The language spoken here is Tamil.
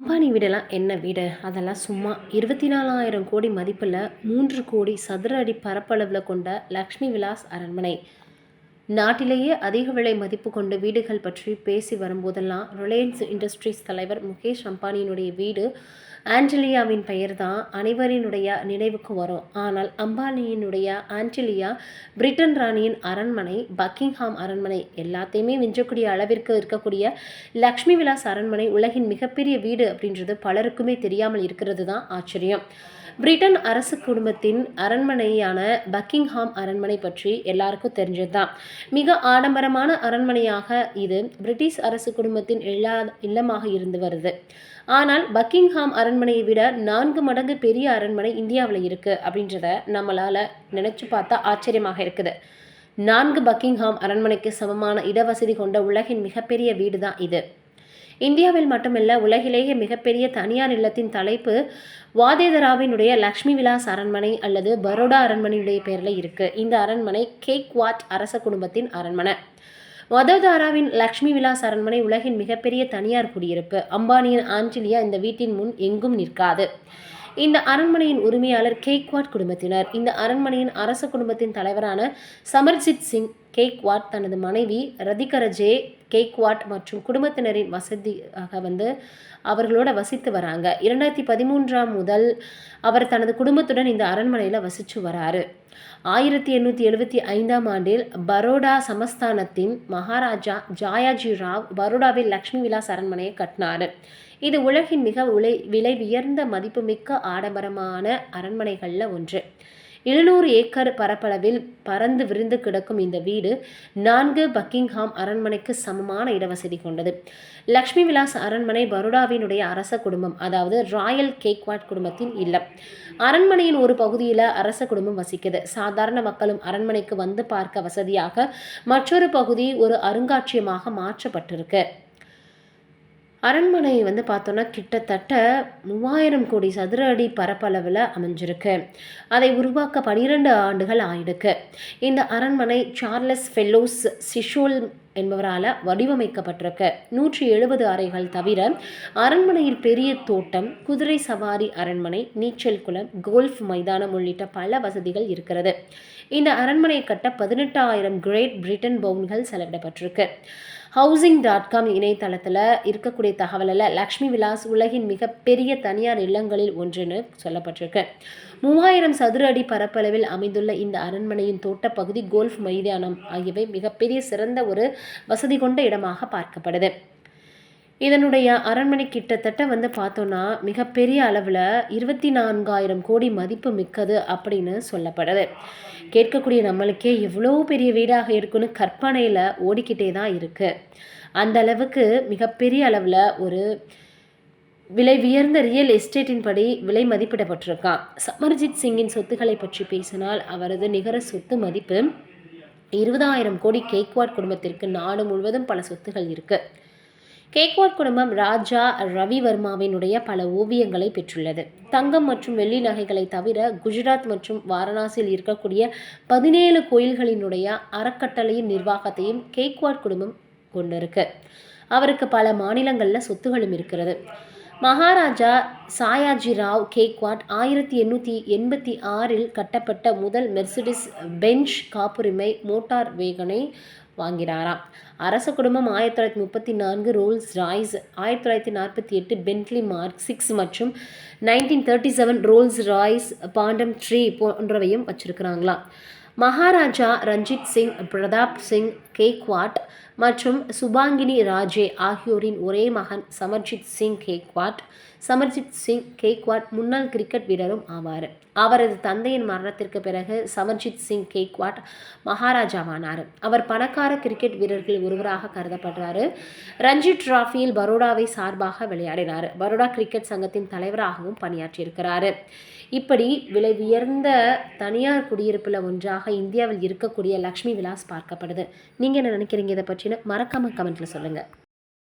அம்பானி வீடெல்லாம் என்ன வீடு? அதெல்லாம் சும்மா இருபத்தி நாலாயிரம் கோடி மதிப்பில் மூன்று கோடி சதுர அடி பரப்பளவில் கொண்ட லக்ஷ்மி விலாஸ் அரண்மனை. நாட்டிலேயே அதிக விலை மதிப்பு கொண்ட வீடுகள் பற்றி பேசி வரும்போதெல்லாம் ரிலையன்ஸ் இண்டஸ்ட்ரீஸ் தலைவர் முகேஷ் அம்பானியினுடைய வீடு ஆண்டலியாவின் பெயர் தான் அனைவரினுடைய நினைவுக்கு வரும். ஆனால் அம்பானியினுடைய ஆண்டலியா பிரிட்டன் ராணியின் அரண்மனை பக்கிங்ஹாம் அரண்மனை எல்லாத்தையுமே விஞ்சக்கூடிய அளவிற்கு இருக்கக்கூடிய லக்ஷ்மி விலாஸ் அரண்மனை உலகின் மிகப்பெரிய வீடு அப்படின்றது பலருக்குமே தெரியாமல் இருக்கிறது தான் ஆச்சரியம். பிரிட்டன் அரசு குடும்பத்தின் அரண்மனையான பக்கிங்ஹாம் அரண்மனை பற்றி எல்லாருக்கும் தெரிஞ்சதுதான். மிக ஆடம்பரமான அரண்மனையாக இது பிரிட்டிஷ் அரசு குடும்பத்தின் இல்லா இல்லமாக இருந்து வருது. ஆனால் பக்கிங்ஹாம் அரண்மனையை விட நான்கு மடங்கு பெரிய அரண்மனை இந்தியாவில் இருக்குது அப்படின்றத நம்மளால் நினச்சி பார்த்தா ஆச்சரியமாக இருக்குது. நான்கு பக்கிங்ஹாம் அரண்மனைக்கு சமமான இடவசதி கொண்ட உலகின் மிகப்பெரிய வீடு தான் இது. இந்தியாவில் மட்டுமல்ல உலகிலேயே மிகப்பெரிய தனியார் இல்லத்தின் தலைப்பு வாதேதராவினுடைய லக்ஷ்மி விலாஸ் அரண்மனை அல்லது பரோடா அரண்மனையுடைய பேரில் இருக்குது இந்த அரண்மனை கேக்வாட் அரச குடும்பத்தின் அரண்மனை. வதோதாராவின் லக்ஷ்மி விலாஸ் அரண்மனை உலகின் மிகப்பெரிய தனியார் குடியிருப்பு. அம்பானியின் ஆஞ்சலியா இந்த வீட்டின் முன் எங்கும் நிற்காது. இந்த அரண்மனையின் உரிமையாளர் கேக்வாட் குடும்பத்தினர். இந்த அரண்மனையின் அரச குடும்பத்தின் தலைவரான சமர்ஜித் சிங் கேக்வாட் தனது மனைவி ரதிகரஜே கேக்வாட் மற்றும் குடும்பத்தினரின் வசதியாக வந்து அவர்களோட வசித்து வராங்க. இரண்டாயிரத்தி பதிமூன்றாம் முதல் அவர் தனது குடும்பத்துடன் இந்த அரண்மனையில் வசித்து வராரு. ஆயிரத்தி எண்ணூற்றி எழுபத்தி ஐந்தாம் ஆண்டில் பரோடா சமஸ்தானத்தின் மகாராஜா ஜாயாஜி ராவ் பரோடாவில் லக்ஷ்மி விலாஸ் அரண்மனையை கட்டினார். இது உலகின் மிக உலை விலை உயர்ந்த மதிப்புமிக்க ஆடம்பரமான அரண்மனைகளில் ஒன்று. எழுநூறு ஏக்கர் பரப்பளவில் பறந்து விரிந்து கிடக்கும் இந்த வீடு நான்கு பக்கிங்ஹாம் அரண்மனைக்கு சமமான இடவசதி கொண்டது. லக்ஷ்மி விலாஸ் அரண்மனை பரோடாவினுடைய அரச குடும்பம் அதாவது ராயல் கேக்வாட் குடும்பத்தின் இல்லம். அரண்மனையின் ஒரு பகுதியில் அரச குடும்பம் வசிக்குது. சாதாரண மக்களும் அரண்மனைக்கு வந்து பார்க்க வசதியாக மற்றொரு பகுதி ஒரு அருங்காட்சியமாக மாற்றப்பட்டிருக்கு. அரண்மனை வந்து பார்த்தோன்னா கிட்டத்தட்ட மூவாயிரம் கோடி சதுர அடி பரப்பளவில் அமைஞ்சிருக்கு. அதை உருவாக்க பனிரெண்டு ஆண்டுகள் ஆயிடுக்கு இந்த அரண்மனை சார்லஸ் ஃபெல்லோஸ் சிஷோல் என்பவரால் வடிவமைக்கப்பட்டிருக்கு. நூற்றி எழுபது அறைகள் தவிர அரண்மனையில் பெரிய தோட்டம் குதிரை சவாரி அரண்மனை நீச்சல் குளம் கோல்ஃப் மைதானம் உள்ளிட்ட பல வசதிகள் இருக்கிறது. இந்த அரண்மனை கட்ட பதினெட்டாயிரம் கிரேட் பிரிட்டன் பவுன்கள் செலவிடப்பட்டிருக்கு. ஹவுசிங் டாட் காம் இணையதளத்தில் இருக்கக்கூடிய தகவலில் லக்ஷ்மி விலாஸ் உலகின் மிகப்பெரிய தனியார் இல்லங்களில் ஒன்றுன்னு சொல்லப்பட்டிருக்கு. மூவாயிரம் சதுர அடி பரப்பளவில் அமைந்துள்ள இந்த அரண்மனையின் தோட்டப்பகுதி கோல்ஃப் மைதானம் ஆகியவை மிகப்பெரிய சிறந்த ஒரு வசதி கொண்ட இடமாக பார்க்கப்படுது. இதனுடைய அரண்மனை கிட்டத்தட்ட வந்து பார்த்தோன்னா மிகப்பெரிய அளவில் இருபத்தி நான்காயிரம் கோடி மதிப்பு மிக்கது அப்படின்னு சொல்லப்படுது. கேட்கக்கூடிய நம்மளுக்கே எவ்வளோ பெரிய வீடாக இருக்குன்னு கற்பனையில் ஓடிக்கிட்டே தான் இருக்குது அந்த அளவுக்கு மிகப்பெரிய அளவில் ஒரு விலை உயர்ந்த ரியல் எஸ்டேட்டின் படி விலை மதிப்பிடப்பட்டிருக்கான். சமர்ஜித் சிங்கின் சொத்துக்களை பற்றி பேசினால் அவரது நிகர சொத்து மதிப்பு இருபதாயிரம் கோடி கேக்வாட் குடும்பத்திற்கு நாடு முழுவதும் பல சொத்துகள் இருக்குது கேக்வாட் குடும்பம் ராஜா ரவிவர்மாவினுடைய பல ஓவியங்களை பெற்றுள்ளது. தங்கம் மற்றும் வெள்ளி நகைகளை தவிர குஜராத் மற்றும் வாரணாசியில் இருக்கக்கூடிய பதினேழு கோயில்களினுடைய அறக்கட்டளையின் நிர்வாகத்தையும் கேக்வாட் குடும்பம் கொண்டிருக்கு. அவருக்கு பல மாநிலங்களில் சொத்துகளும் இருக்கிறது. மகாராஜா சாயாஜி ராவ் கேக்வாட் ஆயிரத்தி எண்ணூற்றி எண்பத்தி ஆறில் கட்டப்பட்ட முதல் மெர்சிடிஸ் பெஞ்ச் காப்புரிமை மோட்டார் வேகனை வாங்கினாராம். அரச குடும்பம் ஆயிரத்தி தொள்ளாயிரத்தி முப்பத்தி நான்கு ரோல்ஸ் ராய்ஸ் ஆயிரத்தி தொள்ளாயிரத்தி நாற்பத்தி எட்டு பென்ட்லி மார்க் சிக்ஸ் மற்றும் nineteen thirty seven Rolls Royce Phantom three போன்றவையும் வச்சிருக்கிறாங்களாம். மகாராஜா ரஞ்சித் சிங் பிரதாப் சிங் கேக்வாட் மற்றும் சுபாங்கினி ராஜே ஆகியோரின் ஒரே மகன் சமர்ஜித் சிங் கேக்வாட். சமர்ஜித் சிங் கேக்வாட் முன்னாள் கிரிக்கெட் வீரரும் ஆவார். அவரது தந்தையின் மரணத்திற்கு பிறகு சமர்ஜித் சிங் கேக்வாட் மகாராஜாவானார். அவர் பணக்கார கிரிக்கெட் வீரர்களில் ஒருவராக கருதப்படுறாரு. ரஞ்சி டிராஃபியில் பரோடாவை சார்பாக விளையாடினார். பரோடா கிரிக்கெட் சங்கத்தின் தலைவராகவும் பணியாற்றியிருக்கிறார். இப்படி விலை உயர்ந்த தனியார் குடியிருப்பில் ஒன்றாக இந்தியாவில் இருக்கக்கூடிய லக்ஷ்மி விலாஸ் பார்க்கப்படுது. நீங்கள் என்ன நினைக்கிறீங்க இதை பற்றி? பற்றின மறக்காமல் கமெண்ட்டில் சொல்லுங்கள்